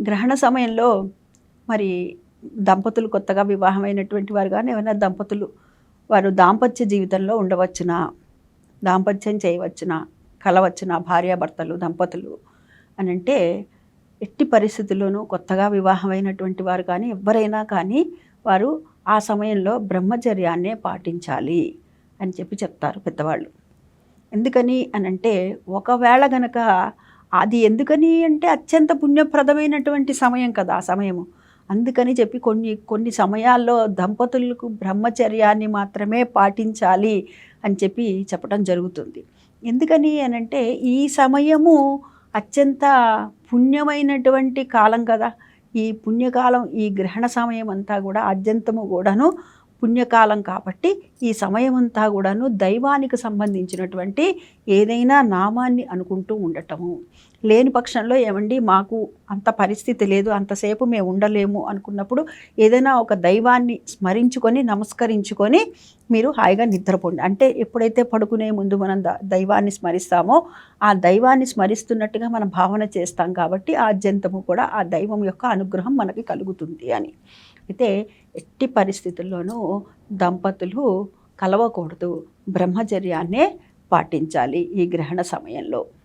గ్రహణ సమయంలో మరి దంపతులు కొత్తగా వివాహమైనటువంటి వారు కానీ ఏమైనా దంపతులు వారు దాంపత్య జీవితంలో ఉండవచ్చునా? దాంపత్యం చేయవచ్చునా? కలవచ్చునా? భార్యాభర్తలు దంపతులు అని అంటే ఎట్టి పరిస్థితుల్లోనూ కొత్తగా వివాహమైనటువంటి వారు కానీ ఎవరైనా కానీ వారు ఆ సమయంలో బ్రహ్మచర్యాన్నే పాటించాలి అని చెప్పి చెప్తారు పెద్దవాళ్ళు. ఎందుకని అనంటే ఒకవేళ గనక అది ఎందుకని అంటే అత్యంత పుణ్యప్రదమైనటువంటి సమయం కదా ఆ సమయము. అందుకని చెప్పి కొన్ని కొన్ని సమయాల్లో దంపతులకు బ్రహ్మచర్యాన్ని మాత్రమే పాటించాలి అని చెప్పి చెప్పడం జరుగుతుంది. ఎందుకని అనంటే ఈ సమయము అత్యంత పుణ్యమైనటువంటి కాలం కదా. ఈ పుణ్యకాలం ఈ గ్రహణ సమయం అంతా కూడా అత్యంతము కూడాను పుణ్యకాలం కాబట్టి ఈ సమయం అంతా కూడాను దైవానికి సంబంధించినటువంటి ఏదైనా నామాన్ని అనుకుంటూ ఉండటము. లేని పక్షంలో ఏమండి మాకు అంత పరిస్థితి లేదు అంతసేపు మేము ఉండలేము అనుకున్నప్పుడు ఏదైనా ఒక దైవాన్ని స్మరించుకొని నమస్కరించుకొని మీరు హాయిగా నిద్రపోండి. అంటే ఎప్పుడైతే పడుకునే ముందు మనం ద- దైవాన్ని స్మరిస్తామో ఆ దైవాన్ని స్మరిస్తున్నట్టుగా మనం భావన చేస్తాం కాబట్టి ఆ జంతము కూడా ఆ దైవం యొక్క అనుగ్రహం మనకి కలుగుతుంది అని. అయితే ఎట్టి పరిస్థితుల్లోనూ దంపతులు కలవకూడదు. బ్రహ్మచర్యాన్నే పాటించాలి ఈ గ్రహణ సమయంలో.